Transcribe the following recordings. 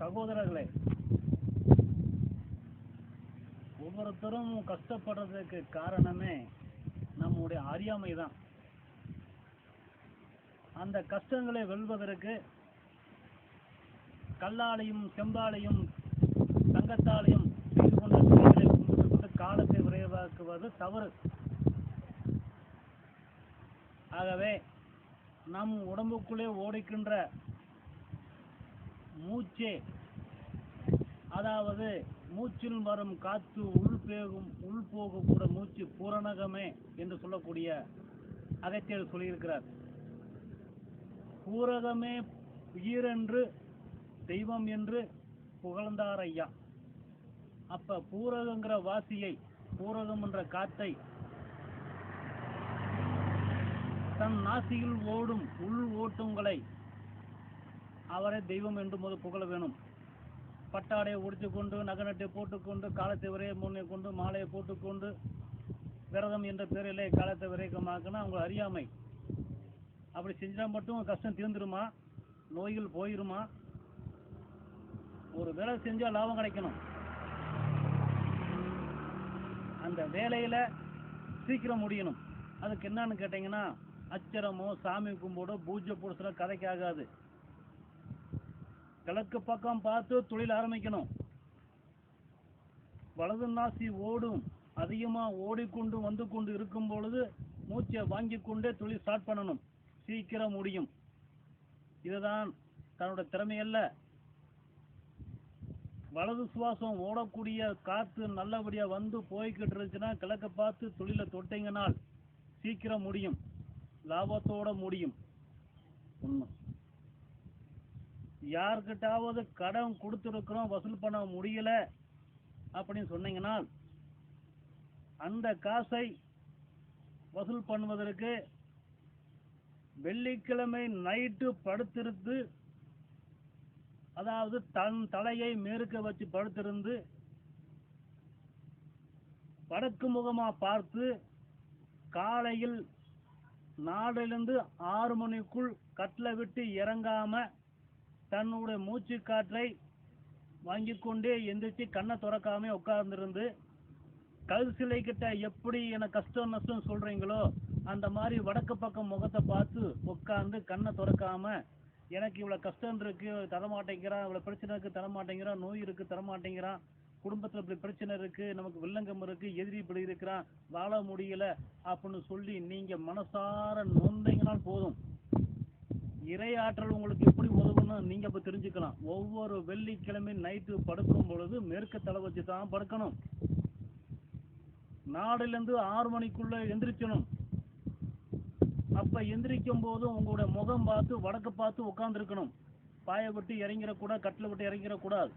சகோதரர்களே ஒவ்வொருத்தரும் கஷ்டப்படுறதுக்கு காரணமே நம்முடைய அறியாமை தான் அந்த கஷ்டங்களை வெல்வதற்கு கல்லாலையும் செம்பாலையும் தங்கத்தாலையும் செய்து கொண்ட கொண்டு காலத்தை விரைவாக்குவது தவறு. ஆகவே நம் உடம்புக்குள்ளே ஓடிக்கின்ற மூச்சே அதாவது மூச்சில் வரும் காற்று உள்பேகும் உள்போகக்கூட மூச்சு பூரணகமே என்று சொல்லக்கூடிய அகத்தியர் சொல்லியிருக்கிறார். பூரகமே உயிரென்று தெய்வம் என்று புகழ்ந்தார் ஐயா அப்ப பூரகங்கிற வாசியை பூரகம் என்ற காத்தை தன் நாசியில் ஓடும் உள் ஓட்டுங்களை அவரை தெய்வம் என்று முத புகழ வேணும். பட்டாடையை உடுத்திக்கொண்டு கொண்டு நகநட்டை போட்டுக்கொண்டு காலத்தை விரைய முன்னே கொண்டு மாலையை போட்டுக்கொண்டு விரதம் என்ற பேரிலே காலத்தை விரைக்கமாக்குன்னா அவங்க அறியாமை. அப்படி செஞ்சா மட்டும் கஷ்டம் தீர்ந்துருமா? நோய்கள் போயிருமா? ஒரு வேலை செஞ்சால் லாபம் கிடைக்கணும். அந்த வேலையில சீக்கிரம் முடியணும். அதுக்கு என்னன்னு கேட்டீங்கன்னா அச்சரமோ சாமி கும்பிடோ பூஜை புடிச்சுல கதைக்கு ஆகாது. கிழக்கு பக்கம் பார்த்து தொழில் ஆரம்பிக்கணும். வலது நாசி ஓடும் அதிகமா ஓடிக்கொண்டு வந்து கொண்டு இருக்கும் பொழுது மூச்சை வாங்கி கொண்டே தொழில் ஸ்டார்ட் பண்ணணும். சீக்கிரம் முடியும். இதுதான் தன்னோட திறமையல்ல. வலது சுவாசம் ஓடக்கூடிய காத்து நல்லபடியா வந்து போய்கிட்டு இருந்துச்சுன்னா கிழக்க பார்த்து தொழிலை தொட்டிங்கனால் சீக்கிரம் முடியும். லாபத்தோட முடியும். உண்மை. யார்கிட்டாவது கடன் கொடுத்துருக்குறோம் வசூல் பண்ண முடியல அப்படின்னு சொன்னீங்கன்னா அந்த காசை வசூல் பண்ணுவதற்கு வெள்ளிக்கிழமை நைட்டு படுத்திருந்து அதாவது தன் தலையை மேற்க வச்சு படுத்திருந்து வடக்கு முகமாக பார்த்து காலையில் நாலிலிருந்து ஆறு மணிக்குள் கட்டில் விட்டு இறங்காமல் தன்னுடைய மூச்சு காற்றை வாங்கி கொண்டே எந்திரிச்சு கண்ணை திறக்காம உட்கார்ந்துருந்து கல் சிலை கிட்ட எப்படி எனக்கு கஷ்டம் நஷ்டம் சொல்றீங்களோ அந்த மாதிரி வடக்கு பக்கம் முகத்தை பார்த்து உட்கார்ந்து கண்ணை திறக்காம எனக்கு இவ்வளவு கஷ்டம் இருக்கு தரமாட்டேங்கிறான் இவ்வளவு பிரச்சனை இருக்கு தரமாட்டேங்கிறான் நோய் இருக்கு தரமாட்டேங்கிறான் குடும்பத்துல இப்படி பிரச்சனை இருக்கு நமக்கு வில்லங்கம் இருக்கு எதிரி இப்படி இருக்கிறான் வாழ முடியல அப்படின்னு சொல்லி நீங்க மனசார நொந்தீங்கனால் போதும். இறை ஆற்றல் உங்களுக்கு எப்படி உதவுன்னு நீங்க அப்போ தெரிஞ்சுக்கலாம். ஒவ்வொரு வெள்ளிக்கிழமை நைட்டு படுக்கும் பொழுது மேற்கு தலை வச்சு தான் படுக்கணும். நாடுலேருந்து ஆறு மணிக்குள்ள எந்திரிக்கணும். அப்ப எந்திரிக்கும் போது உங்களுடைய முகம் பார்த்து வடக்கு பார்த்து உட்கார்ந்துருக்கணும். பாய விட்டு இறங்கிடக்கூடாது கட்டில விட்டு இறங்கிடக்கூடாது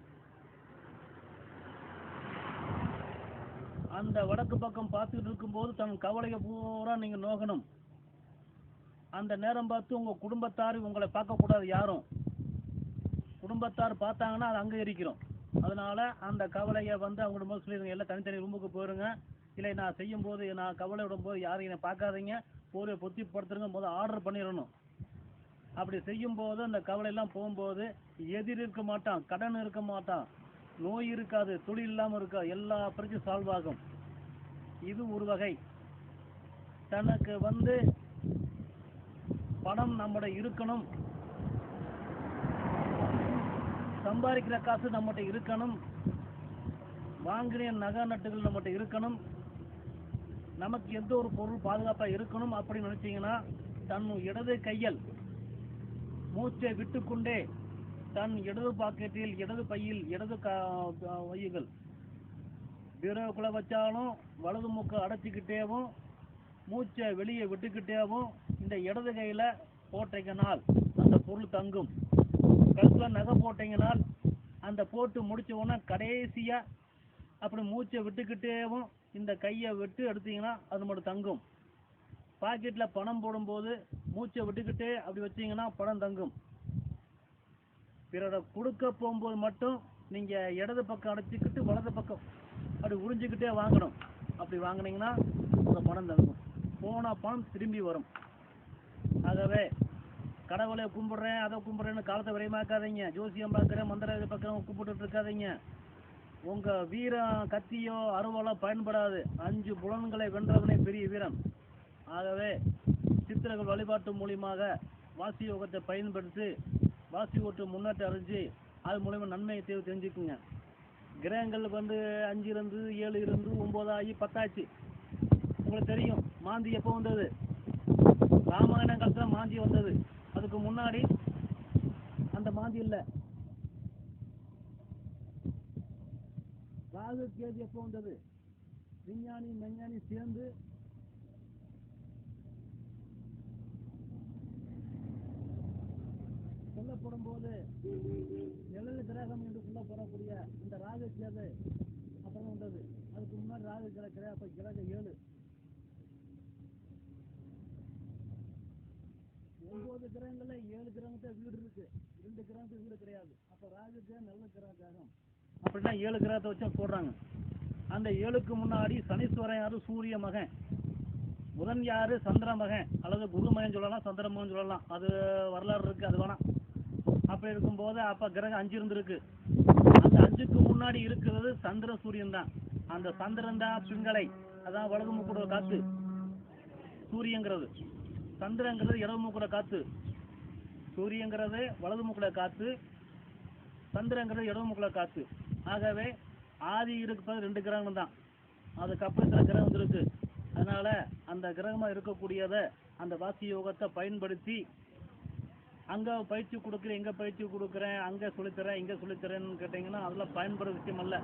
அந்த வடக்கு பக்கம் பார்த்துக்கிட்டு இருக்கும்போது தன் கவலையை பூரா நீங்க நோகணும் அந்த நேரம் பார்த்து உங்க குடும்பத்தார் உங்களை பார்க்கக்கூடாது யாரும். குடும்பத்தார் பார்த்தாங்கன்னா அது அங்கே இருக்கிறோம் அதனால அந்த கவலையை வந்து அவங்க போது சொல்லிடுங்க. எல்லாம் தனித்தனி ரூமுக்கு போயிருங்க. இல்லை நான் செய்யும் போது நான் கவலை விடும் போது யாரும் என்னை பார்க்காதீங்க. போரை பொத்தி படுத்துருங்க முதல் ஆர்டர் பண்ணிடணும். அப்படி செய்யும் போது அந்த கவலையெல்லாம் போகும்போது எதிர் இருக்க மாட்டான் கடன் இருக்க மாட்டான் நோய் இருக்காது தொழில் இல்லாமல் இருக்கா எல்லா பிரச்சனையும் சால்வ் ஆகும். இது ஒரு வகை. தனக்கு வந்து பணம் நம்மட இருக்கணும். சம்பாதிக்கிற காசு நம்மகிட்ட இருக்கணும். வாங்கின நகை நட்டுகள் நம்மகிட்ட இருக்கணும். நமக்கு எந்த ஒரு பொருள் பாதுகாப்பாக இருக்கணும் அப்படின்னு நினச்சிங்கன்னா தன் இடது கையில் மூச்சை விட்டுக்கொண்டே தன் இடது பாக்கெட்டில் இடது பையில் இடது கா- வையுங்கள் பீரோக்குள்ள வச்சாலும் வலது மூக்கை அடைச்சிக்கிட்டேவும் மூச்சை வெளியே விட்டுக்கிட்டேவும் இந்த இடது கையில் போட்டைக்கனால் அந்த பொருள் தங்கும். கழுத்தில் நகை போட்டீங்கனால் அந்த போட்டு முடிச்ச உடனே கடைசியாக அப்படி மூச்சை விட்டுக்கிட்டேவும் இந்த கையை விட்டு எடுத்தீங்கன்னா அது மட்டும் தங்கும். பாக்கெட்டில் பணம் போடும்போது மூச்சை விட்டுக்கிட்டே அப்படி வச்சீங்கன்னா பணம் தங்கும். பிறரை கொடுக்க போகும்போது மட்டும் நீங்கள் இடது பக்கம் அடைச்சிக்கிட்டு வலது பக்கம் அப்படி உறிஞ்சிக்கிட்டே வாங்கணும். அப்படி வாங்கினீங்கன்னா அந்த பணம் தங்கும். போனால் பணம் திரும்பி வரும். ஆகவே கடவுளை கும்பிட்றேன் அதை கும்பிட்றேன்னு காலத்தை விரைமாக்காதீங்க ஜோசியம் பார்க்குறேன் மந்திர பக்கம் கும்பிட்டுட்டு இருக்காதீங்க. உங்கள் வீரம் கத்தியோ அருவாலோ பயன்படாது. அஞ்சு புலன்களை வென்றவனே பெரிய வீரன். ஆகவே சித்திரங்கள் வழிபாட்டு மூலியமாக வாசி யோகத்தை பயன்படுத்தி வாசி ஓட்டு முன்னேற்றம் அடைஞ்சு அது மூலிமா நன்மையை தேவை தெரிஞ்சுக்குங்க. கிரகங்கள் வந்து அஞ்சு இருந்து ஏழு இருந்து ஒம்பதாகி பத்தாச்சு. உங்களுக்கு தெரியும் மாந்தி எப்போ வந்தது? ராமாயணம் காலத்தில் மாந்தி வந்தது. அதுக்கு முன்னாடி அந்த மாதிரி இல்லை. ராகு கேது எப்போ வந்தது? விஞ்ஞானி மெஞ்ஞானி சேர்ந்து சொல்லப்படும் போது நிழல் கிரகம் என்று சொல்லப்படக்கூடிய இந்த ராகு கேது அப்புறம் வந்தது. அதுக்கு முன்னாடி ராகு கிரக கிரக ஏழு. ஒன்பது கிரகங்கள்ல ஏழு கிரகத்தை வீடு இருக்கு. ரெண்டு கிரகத்துக்கு வீடு கிடையாது. அப்ப ராகு கிரகம் நல்ல கிரக கிரகம் அப்படின்னா ஏழு கிரகத்தை வச்சு போடுறாங்க. அந்த ஏழுக்கு முன்னாடி சனீஸ்வரன் யாரு? சூரிய மகன். புதன் யாரு? சந்திர மகன். அல்லது குரு மகன் சொல்லலாம் சந்திர மகன் சொல்லலாம். அது வரலாறு இருக்கு அது வேணாம். அப்படி இருக்கும்போது அப்ப கிரகம் அஞ்சு இருந்திருக்கு. அந்த அஞ்சுக்கு முன்னாடி இருக்கிறது சந்திர சூரியன் தான். அந்த சந்திரன் தான் பிங்களை அதான் வலது மூக்கூட காத்து. சூரியங்கிறது. சந்திரங்கிறது இடது மூக்கூட காத்து. சூரியங்கிறது வலது மூக்குல காத்து. சந்திரங்கிறது இடது மூக்குல காத்து. ஆகவே ஆதி இருப்பது ரெண்டு கிரகங்கள் தான். அதுக்கப்புறம் சில கிரகம் வந்திருக்கு. அதனால அந்த கிரகமா இருக்கக்கூடியதை அந்த வாசி யோகத்தை பயன்படுத்தி அங்க பயிற்சி கொடுக்குறேன் இங்க பயிற்சி கொடுக்குறேன் அங்க சொல்லித்தரேன் இங்க சொல்லித்தரேன்னு கேட்டீங்கன்னா அதெல்லாம் பயன்படுற விஷயம் அல்ல.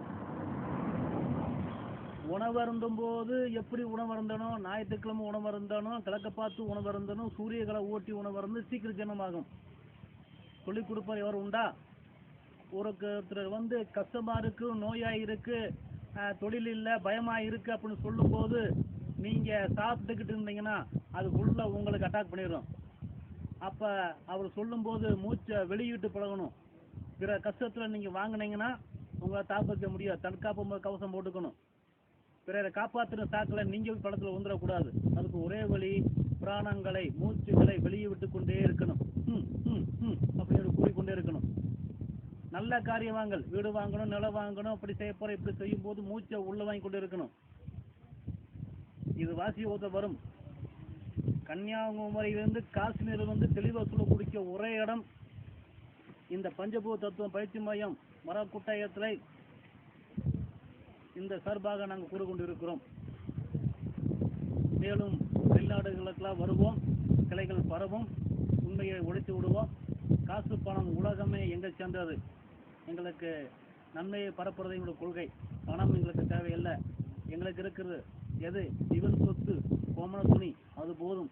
உணவருந்தும் போது எப்படி உணவருந்தனும் ஞாயிற்றுக்கிழமை உணவருந்தனும் கிழக்க பார்த்து உணவருந்தனும் சூரியகளை ஓட்டி உணவருந்து சீக்கிரம் ஜனமாகும். சொல்லிக் கொடுப்பார் எவர் உண்டா? ஒருத்தர் வந்து கஷ்டமா இருக்கு நோயா இருக்கு தொழில் இல்லை பயமா இருக்கு அப்படின்னு சொல்லும்போது நீங்க சாப்பிட்டுக்கிட்டு இருந்தீங்கன்னா அது உள்ள உங்களுக்கு அட்டாக் பண்ணிடும் அப்ப அவர் சொல்லும்போது மூச்சை வெளியிட்டு பழகணும். பிற கஷ்டத்துல நீங்க வாங்குனீங்கன்னா உங்களை தாப்பிக்க முடியாது. தற்காப்பு கவசம் போட்டுக்கணும். பிறரை காப்பாற்றின தாக்கலை நீங்களும் படத்தில் வந்துடக்கூடாது அதுக்கு ஒரே வழி பிராணங்களை மூச்சுகளை வெளியே விட்டு கொண்டே இருக்கணும். ம், ம், அப்படின்னு கூறிக்கொண்டே இருக்கணும். நல்ல காரியம் வாங்கல். வீடு வாங்கணும் நிலம் வாங்கணும் அப்படி செய்ய போற இப்படி செய்யும் போது மூச்சை உள்ள வாங்கி கொண்டு இருக்கணும். இது வாசி ஓத வரும். கன்னியாகுமரியிலிருந்து காஷ்மீர் வந்து தெளிவாக சொல்லக்கூடிய ஒரே இடம் இந்த பஞ்சபூத தத்துவம் பயிற்சி மையம் மரக்குட்டாயத்தில் இந்த சார்பாக நாங்கள் கூறு இருக்கிறோம் மேலும் வெளிநாடுகளுக்கெல்லாம் வருவோம் கிளைகள் பரவும் உண்மையை ஒழித்து விடுவோம். காசு பணம் உலகமே எங்கே சேர்ந்தது எங்களுக்கு நன்மையை பரப்புறது எங்களுடைய கொள்கை. பணம் எங்களுக்கு தேவையில்லை. எங்களுக்கு இருக்கிறது எது? இவன் சொத்து கோமண துணி அது போதும்.